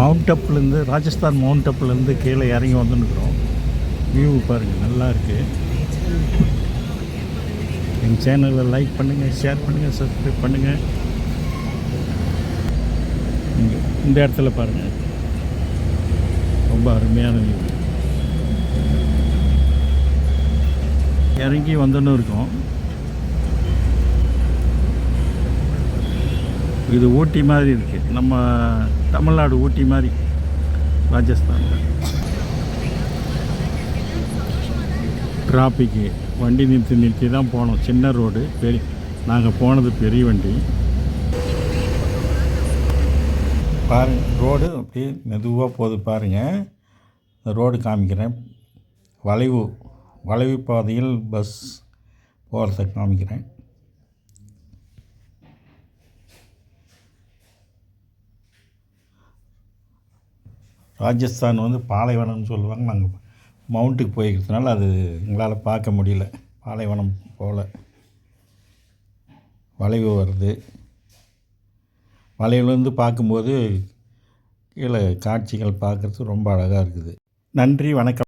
Mount அப்லேருந்து Rajasthan mount அப்லேருந்து கீழே இறங்கி வந்துன்னுக்குறோம். வியூ பாருங்கள் நல்லா இருக்குது எங்கள் சேனலை லைக் பண்ணுங்கள் ஷேர் பண்ணுங்கள் சப்ஸ்கிரைப் பண்ணுங்கள் இங்க- இந்த இடத்துல பாருங்கள் ரொம்ப அருமையான வியூ இறங்கி வந்துன்னு இருக்கோம் இது ஊட்டி மாதிரி இருக்குது நம்ம தமிழ்நாடு ஊட்டி மாதிரி ராஜஸ்தானில் டிராஃபிக்கு வண்டி நிறுத்தி நிறுத்தி தான் போனோம். சின்ன ரோடு பெரிய நாங்கள் போனது பெரிய வண்டி. பாருங்க ரோடு அப்படியே மெதுவாக போகுது பாருங்கள் இந்த ரோடு காமிக்கிறேன். வளைவு வளைவு பாதையில் பஸ் போகிறத காமிக்கிறேன். ராஜஸ்தான் வந்து பாலைவனம்னு சொல்லுவாங்க. நாங்கள் மவுண்ட்டுக்கு போயிருக்கிறதுனால அது எங்களால் பார்க்க முடியல. பாலைவனம் போல். வளைவு வருது. வளைவுலேருந்து பார்க்கும்போது கீழே காட்சிகள் பார்க்குறது ரொம்ப அழகாக இருக்குது. நன்றி வணக்கம்.